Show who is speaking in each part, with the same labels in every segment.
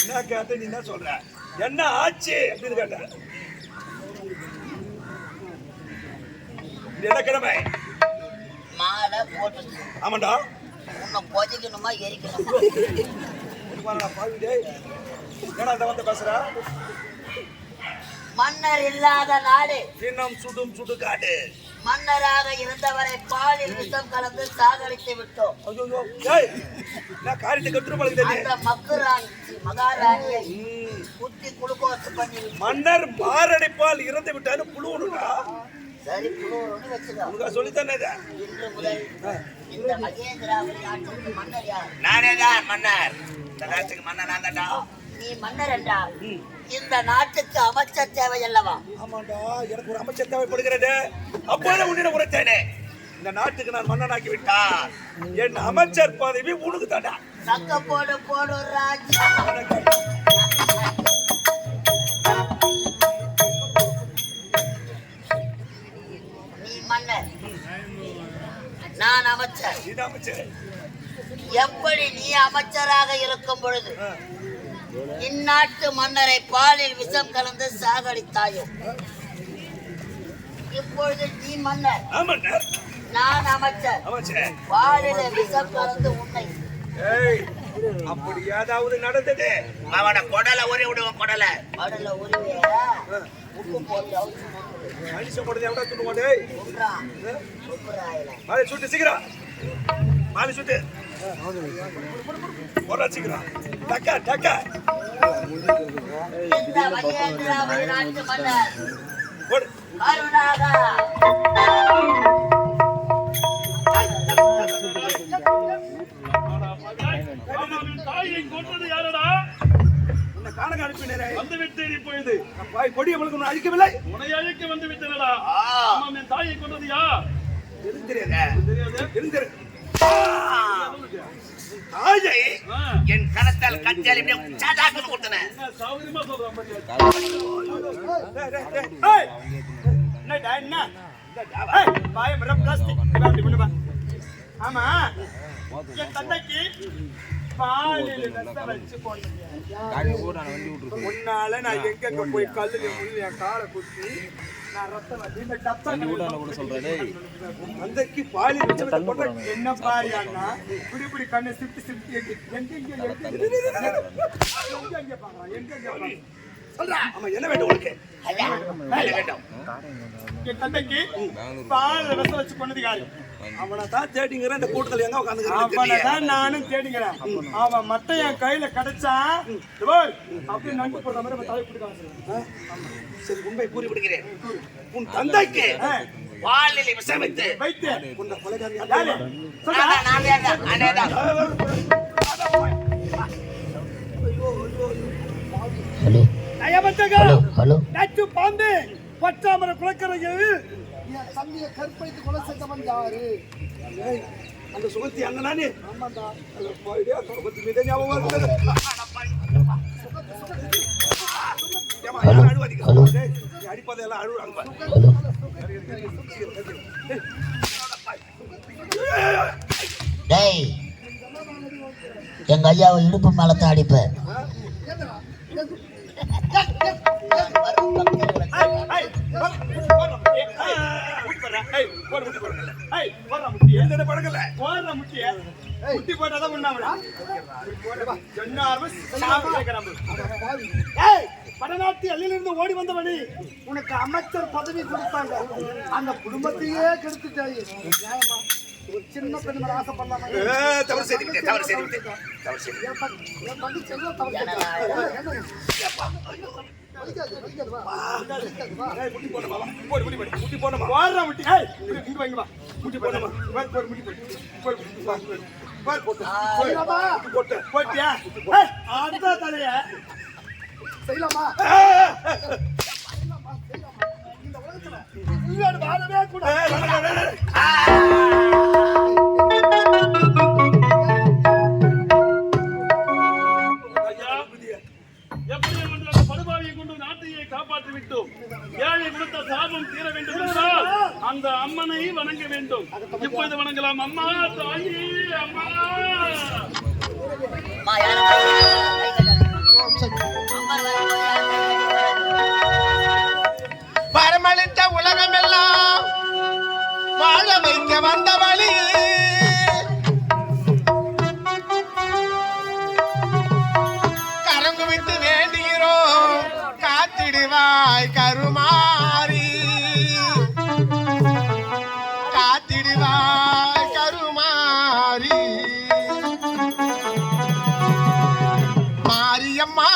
Speaker 1: என்ன கேட்ட நீ என்ன சொல்ற? என்ன ஆச்சு அப்படின்னு கேட்ட என்ன கிழமை
Speaker 2: மாலை போட்டு
Speaker 1: ஆமாண்டா.
Speaker 2: உன்னை கொதிக்கணுமா எரிக்கணுமா?
Speaker 1: ஒரு வாரடா பாவி டேய். ஏடா இந்த வந்து பேசுற?
Speaker 2: மன்னர் இல்லாத நாடு.
Speaker 1: தினம் சுடும் சுடுகாடு.
Speaker 2: மன்னராக இருந்தவரை பாலில் விஷம் கலந்து சாகடித்து விட்டோம். அந்த மக்குராணி மகாராணியை குத்தி குளுக்கோஸ் பண்ணி.
Speaker 1: மன்னர் மாரடைப்பால் இறந்து விட்டாரு புழுவனுடா
Speaker 2: சரி புலவர்னு வச்சுக்கோ.
Speaker 1: சொல்லித்தானே இதை.
Speaker 2: இன்று முதல் இந்த மகேந்திராவின் நாட்டுக்கு மன்னர் யார்?
Speaker 3: நானே தான் மன்னர். இந்த நாட்டுக்கு மன்னர் நான் தான்டா
Speaker 2: நீ மன்னர் என்றால் இந்த நாட்டுக்கு அமைச்சர் தேவை அல்லவா?
Speaker 1: ஆமாண்டா எனக்கு ஒரு அமைச்சர் தேவைப்படுகிறது. அப்போது உன்னிடம் உரைத்தேனே. இந்த நாட்டுக்கு நான் மன்னனாக்கி விட்டான் என் அமைச்சர் பதவி உனக்கு தாண்டா
Speaker 2: சக்க போடு போடு ராஜா. நீ மன்னர். நான் அமைச்சர்.
Speaker 1: இது அமைச்சர்.
Speaker 2: எப்படி நீ அமைச்சராக இருக்கும் பொழுது? இந்நாட்டு மன்னரை பாலில் விஷம் கலந்து சாகடித்தாயோ? இப்பொழுது நீ மன்னர். நான் அமைச்சர். பாலில் விஷம் கலந்து உன்னை.
Speaker 1: ஏய் அப்படி ஏதாவது நடந்தது?
Speaker 3: அவன கொடலை ஒரே விடுவான் கொடலை.
Speaker 2: கடல உருவே உப்பு போட்டு
Speaker 1: மனுஷன் போடுறது எவ்வளோ துணு போடு
Speaker 2: உண்றான் உப்புராயில
Speaker 1: மாலை சுட்டு சீக்கிரம். மாலை சுட்டு. போடா சீக்கிரம் டக்கா டக்கா.
Speaker 2: இந்த மகேந்திராவை நாட்டு மன்னர்
Speaker 1: போடு
Speaker 2: கருணாகா
Speaker 4: அவன் தாயை கொன்றது யாரடா?
Speaker 1: உன்னை காணக அனுப்பினரே
Speaker 4: வந்து விட்டேன் இப்பொழுது.
Speaker 1: பாய் கொடி அவளுக்கு ஒன்றும் அழிக்கவில்லை.
Speaker 4: உன்னை அழைக்க வந்து விட்டனடா ஆமாம் என் தாயை கொன்றது யா
Speaker 1: தெரிஞ்சிருங்க
Speaker 4: தெரியாது?
Speaker 1: தெரிஞ்சிரு தாயை
Speaker 3: என் கரத்தால் கத்தியால் இப்படியே சாதாக்குன்னு
Speaker 1: பா. ஆமா. என் தந்தைக்கு பாலில் விஷம் வச்சு போட்டீங்க. உன்னால நான் எங்கெங்க போய் கல்லுல முள்ளு என் காலை குத்தி நான் ரத்தம் வந்து இந்த டப்பா உன் தந்தைக்கு பாலில் விஷம் வச்சு போட்டா என்ன பாரு அண்ணா? இப்படி இப்படி கண்ணை சிப்டி சிப்டி எங்க எங்க எங்க எங்க எங்க எங்க எங்க எங்க சொல்றா. ஆமா என்ன வேண்டும் உனக்கு
Speaker 3: வேண்டும்.
Speaker 1: என் தந்தைக்கு பால் ரசம் வச்சு கொண்டது யாரு? அவனை தான் தேடிங்கிறேன் இந்த கூட்டத்தில் எங்க உட்காந்துக்கிறேன் தான் நானும் தேடிங்கிறேன் அவன் மட்டும் என் கையில கிடைச்சான் இவர் அப்படியே நண்டு போடுற மாதிரி தலை பிடிக்க சரி உண்மை கூறி
Speaker 3: விடுகிறேன்.
Speaker 1: உன் தந்தைக்கு
Speaker 3: வாளில் விசமித்து.
Speaker 1: வைத்து. உன்னை கொலைகாரி
Speaker 5: ஹலோ. ஹலோ
Speaker 1: நச்சு பாம்பு பச்சாமர குளக்கரையில்
Speaker 6: என் தம்பியை கற்பழித்து கொலை செய்தவன் யாரு?
Speaker 1: ஏய், அந்த சுகத்தி அங்க நானே. ஆமாண்டா. சுகத்தி மீதே ஞாபகம் வருது. யாரும் அழுவாதீங்க.
Speaker 5: ஹலோ.
Speaker 1: டேய், நீ அடிப்பதையெல்லாம் அழுவாங்க
Speaker 5: ஹலோ டேய் எங்க ஐயாவை இடுப்பு மேல தான் அடிப்பேன்
Speaker 1: என்னென்ன பழக்கல போடுற முட்டிய முட்டி உண்ணாமடா ஏய் படநாட்டி அள்ளிலிருந்து ஓடி வந்தவனி
Speaker 6: உனக்கு அமைச்சர் பதவி கொடுத்தாங்க அந்த குடும்பத்தையே கெடுத்துட்டாயே நியாயமா? ஒரு சின்ன பெண் மேல ஆசைப்படலாமா
Speaker 3: தவறு தவறு தவறு செய்து
Speaker 6: என் தவறு
Speaker 1: முட்டி முட்டி
Speaker 6: செய்யலாமா?
Speaker 1: போட்டு. அந்த தலைய.
Speaker 6: செய்யலாமா இந்த உலகத்துல
Speaker 1: வாழவே
Speaker 7: கூட அம்மா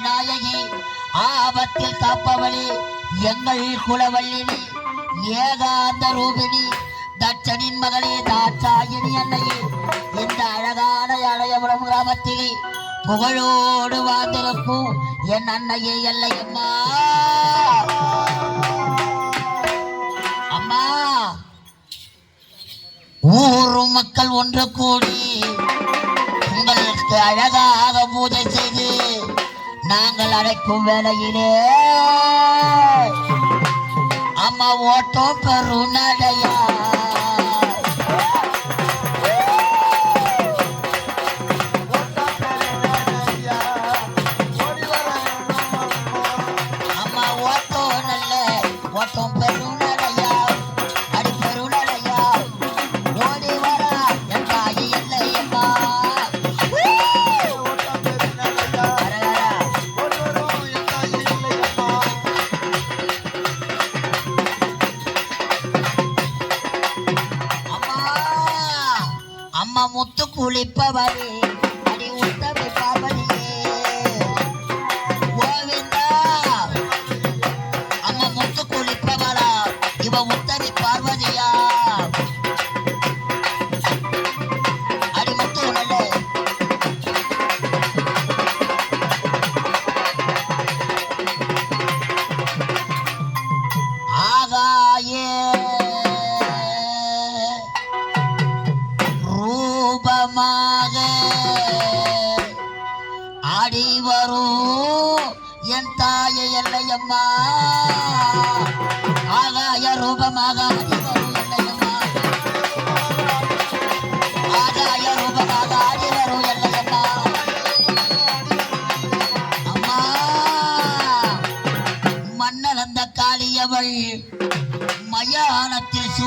Speaker 7: நாயகி ஆபத்தில் காப்பவளி எங்கள் குலவல்லினி ஏகாந்த ரூபிணி தட்சனின் மகளே தாட்சாயினி அன்னையே இந்த அழகான அடையபுரம் கிராமத்திலே புகழோடு வாழ்ந்திருக்கும் என் அன்னையே எல்லையம்மா அம்மா. ஊரும் மக்கள் ஒன்று கூடி உங்களுக்கு அழகாக பூஜை செய்ய நாங்கள் அழைக்கும்
Speaker 2: வேலையிலே அம்மா ஓட்டம் பெருநடையா முத்து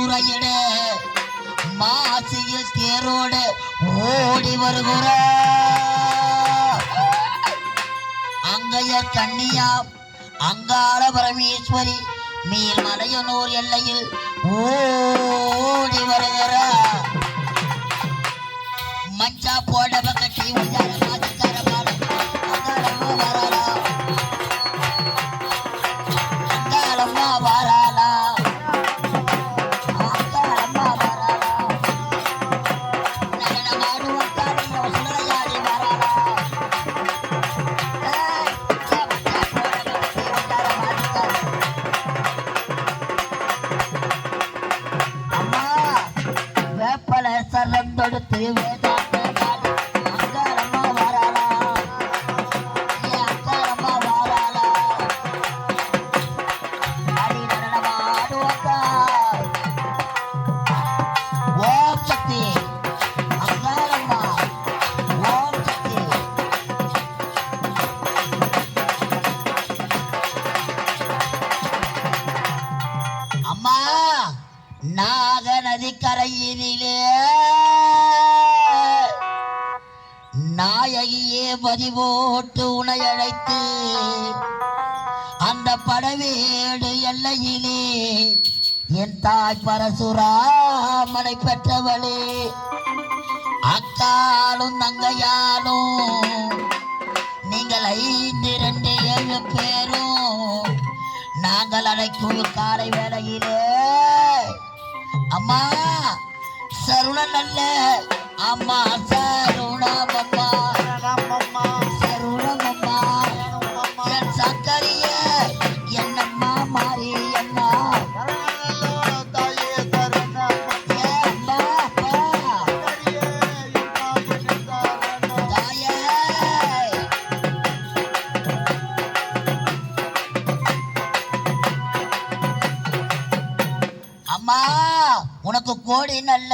Speaker 2: மயானத்தில் மாசியில் தேரோடு ஓடி வருகிற. அங்கைய கண்ணியா அங்காள பரமேஸ்வரி மேல் மலையனூர் எல்லையில் ஓடி வருகிற. மஞ்சா போடவ கட்டி உஞ்சார சரந்தொடுத்து வேதாந்த நாடு அங்காரம்மா வராளா ஏ அங்காரம்மா அடி ஓம் சக்தி அங்காரம்மா ஓம் சக்தி அம்மா நாக நதிக்கரையினிலே நாயகியே பதிவோட்டு உனை அழைத்து அந்த படவேடு எல்லையிலே என் தாய் பரசுராமனை பெற்றவளே. அக்காலும் தங்கையாலும் நீங்கள் ஐந்து ரெண்டு ஏழு பேரும் நாங்கள் அழைக்கும் காலை வேளையிலே. அம்மா சருணன் அல்ல. அம்மா சருணா அம்மா போடி நல்ல.